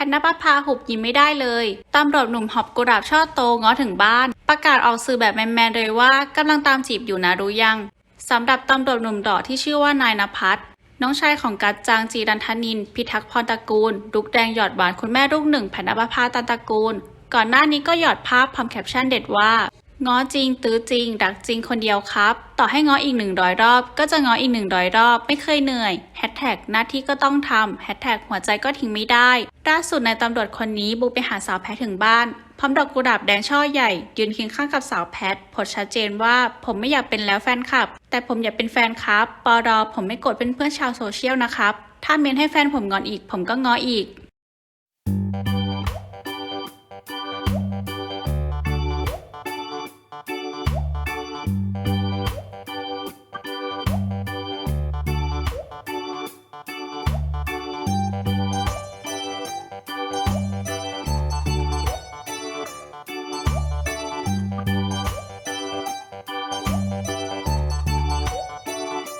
ทนนปภาหุบยิ้มไม่ได้เลยตำรวจหนุ่มหอบกุหลาบช่อโตง้อถึงบ้าน ประกาศออกสื่อแบบแมนๆเลยว่ากำลังตามจีบอยู่นะรู้ยังสำหรับตำรวจหนุ่มดอที่ชื่อว่านายนภัสน้องชายของกัจจางจีรันทนิน พิทักษ์พรตระกูลลุกแดงหยอดหวานคุณแม่ลูกหนึ่งแผ่นปภาตันตระกูล ก่อนหน้านี้ก็หยอดภาพพร้อมแคปชั่นเด็ดว่า ง้อจริง ตื้อจริงดักจริงคนเดียวครับ ต่อให้ง้ออีกหนึ่งร้อยรอบ ก็จะง้ออีกหนึ่งร้อยรอบ ไม่เคยเหนื่อยแฮชแท็กหน้าที่ก็ต้องทำแฮชแท็กหัวใจก็ทิ้งไม่ได้ล่าสุดในายตำรวจคนนี้บุกไปหาสาวแพทถึงบ้าน พร้อมดอกกุหลาบแดงช่อใหญ่ ยืนเคียงข้างกับสาวแพทโพสชัดเจนว่าผมไม่อยากเป็นแล้วแฟนคลับ แต่ผมอยากเป็นแฟนครับปอรอผมไม่โกรธเป็นเพื่อนชาวโซเชียลนะครับถ้าเมนให้แฟนผมงอนอีก ผมก็ง้ออีก